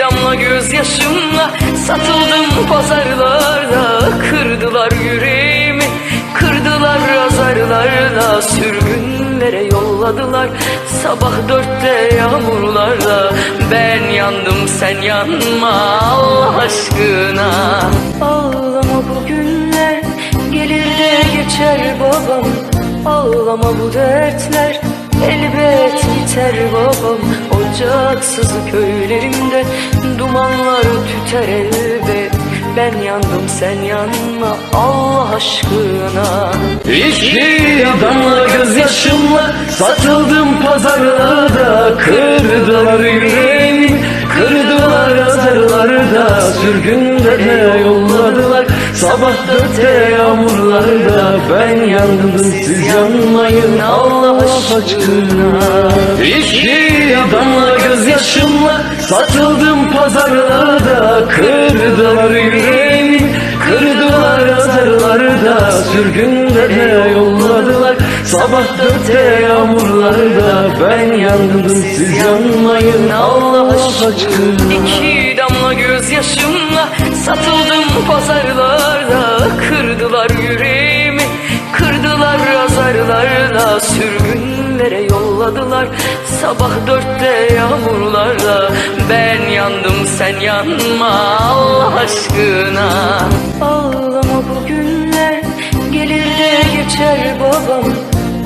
damla gözyaşımla Satıldım pazarlarda. Kırdılar yüreğimi Kırdılar azarlarla. Sürgünlere yolladılar Sabah dörtte yağmurlarla Ben yandım sen yanma Allah aşkına. Ağlama bu günler Gelir de geçer babam. Ağlama bu dertler Elbet biter babam Ocaksız köylerimde Dumanlar tüter elbet. Ben yandım sen yanma Allah aşkına. İki damla gözyaşımla satıldım pazarlarda Kırdılar yüreğimi, kırdılar azarlarda Sürgünlere yolladılar sabah dörtte yağmurlarda Ben yandım siz yanmayın Allah aşkına. İki gözyaşımla satıldım pazarlarda Kırdılar yüreğimi, kırdılar azarlarda Sürgünlere yolladılar sabah dörtte yağmurlarda Ben yandım siz yanmayın Allah aşkına. İki damla gözyaşımla satıldım pazarlarda. Kırdılar yüreğimi, kırdılar azarlarla Sürgünlere yolladılar. Sabah dörtte yağmurlarla Ben yandım sen yanma Allah aşkına. Ağlama bu günler gelir de geçer babam.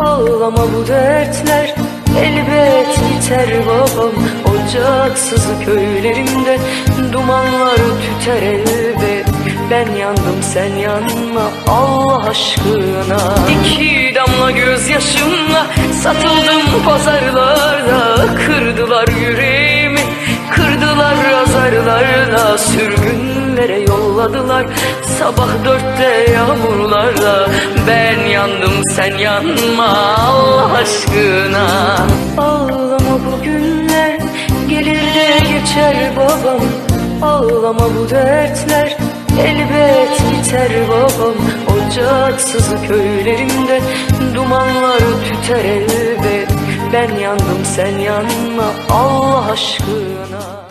Ağlama bu dertler elbet biter babam. Ocaksız köylerimde dumanlar tüter elbet. Ben yandım sen yanma Allah aşkına. İki damla gözyaşımla satıldım pazarlarda Kırdılar yüreğimi. Kırdılar azarlarla Sürgünlere yolladılar. Sabah dörtte yağmurlarla Ben yandım sen yanma Allah aşkına. Ağlama bu günler gelir de geçer babam. Ağlama bu dertler elbet biter babam. Ocaksız köylerimde dumanlar tüter elbet. Ben yandım sen yanma. Allah aşkına